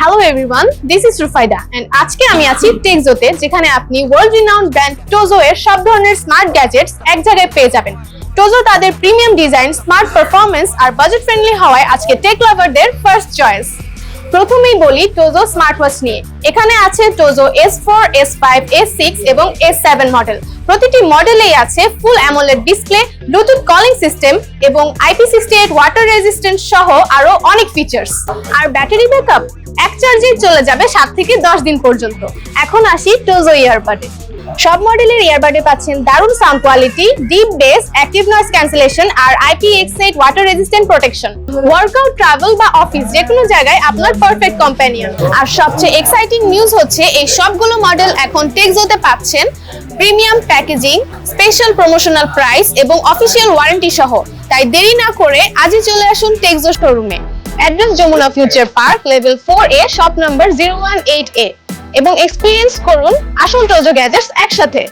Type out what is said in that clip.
Hello everyone this is Rufaida and আজকে আমি আছি টেকজোতে যেখানে আপনি ওয়ার্ল্ড রিনাউন্ড ব্র্যান্ড টোজো এর সব ধরনের স্মার্ট গ্যাজেটস এক জায়গায় পেয়ে যাবেন। টোজো তাদের প্রিমিয়াম ডিজাইন স্মার্ট পারফরমেন্স আর বাজেট ফ্রেন্ডলি হওয়ায় আজকে টেক লাভারদের ফার্স্ট চয়েস প্রথমেই বলি টোজো স্মার্ট ওয়াচ নিয়ে। এখানে আছে Tozo S four S five S six এবং এস সেভেন মডেল প্রতিটি মডেলেই আছে full AMOLED display Bluetooth calling system এবং IP sixty eight water resistant সহ আরও অনেক ফিচার্স আর ব্যাটারি ব্যাকআপ এক চার্জে চলে যাবে সাত থেকে দশ দিন পর্যন্ত। এখন আসি টোজো ইয়ারবাডে সব মডেলের ইয়ারবাডে পাচ্ছেন দারুণ sound quality deep bass active noise cancellation আর IP X eight water resistant protection workout travel বা অফিস যে কোনো জায়গায় আপনার পারফেক্ট কম্প্যানিয়ন আর সবচেয়ে এক্সাইটিং নিউজ হচ্ছে, এই সবগুলো মডেল এখন টেকজোতে পাচ্ছেন premium packaging special promotional price এবং অফিসিয়াল ওয়ারেন্টি সহ। তাই দেরি না করে আজই চলে আসুন টেক্সো শোরুমে address Jamuna future park level four A shop number zero one eight A এবং এক্সপিরিয়েন্স করুন আসল টোজো গ্যাজেটস একসাথে।